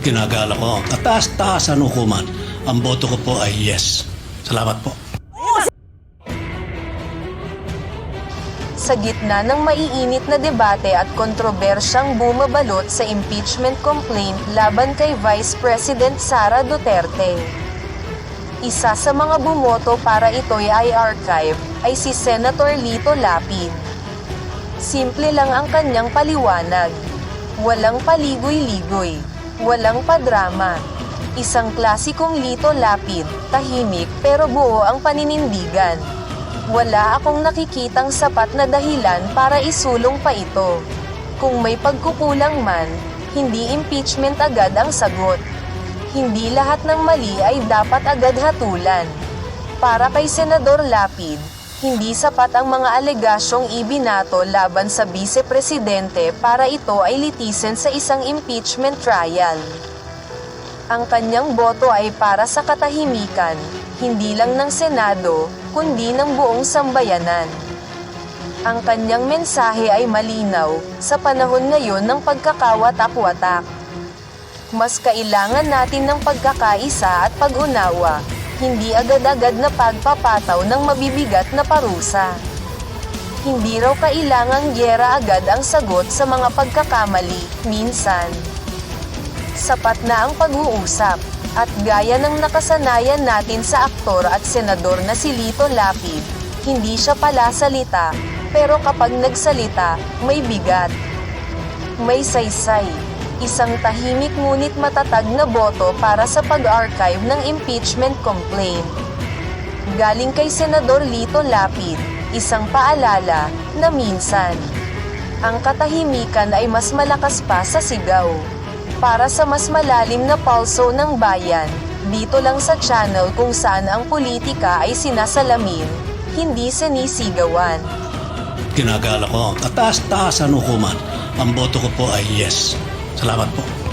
Ginagala ko kataas-taas ang hukuman. Ang boto ko po ay yes. Salamat po. Sa gitna ng maiinit na debate at kontrobersyang bumabalot sa impeachment complaint laban kay Vice President Sara Duterte. Isa sa mga bumoto para ito'y ay archive ay si Senator Lito Lapid. Simple lang ang kanyang paliwanag. Walang paligoy-ligoy. Walang padrama. Isang klasikong Lito Lapid, tahimik pero buo ang paninindigan. Wala akong nakikitang sapat na dahilan para isulong pa ito. Kung may pagkukulang man, hindi impeachment agad ang sagot. Hindi lahat ng mali ay dapat agad hatulan. Para kay Senador Lapid, hindi sapat ang mga alegasyong ibinato laban sa vice-presidente para ito ay litisin sa isang impeachment trial. Ang kanyang boto ay para sa katahimikan, hindi lang ng Senado, kundi ng buong sambayanan. Ang kanyang mensahe ay malinaw sa panahon ngayon ng pagkakawatak-watak. Mas kailangan natin ng pagkakaisa at pag-unawa, hindi agad-agad na pagpapataw ng mabibigat na parusa. Hindi raw kailangang gyera agad ang sagot sa mga pagkakamali, minsan. Sapat na ang pag-uusap, at gaya ng nakasanayan natin sa aktor at senador na si Lito Lapid, hindi siya pala salita, pero kapag nagsalita, may bigat. May saysay, isang tahimik ngunit matatag na boto para sa pag-archive ng impeachment complaint. Galing kay Senador Lito Lapid, isang paalala na minsan, ang katahimikan ay mas malakas pa sa sigaw. Para sa mas malalim na pulso ng bayan, dito lang sa channel kung saan ang politika ay sinasalamin, hindi sinisigawan. Ginagala ko ang kataas-taas ang hukuman. Ang boto ko po ay yes. Salamat po.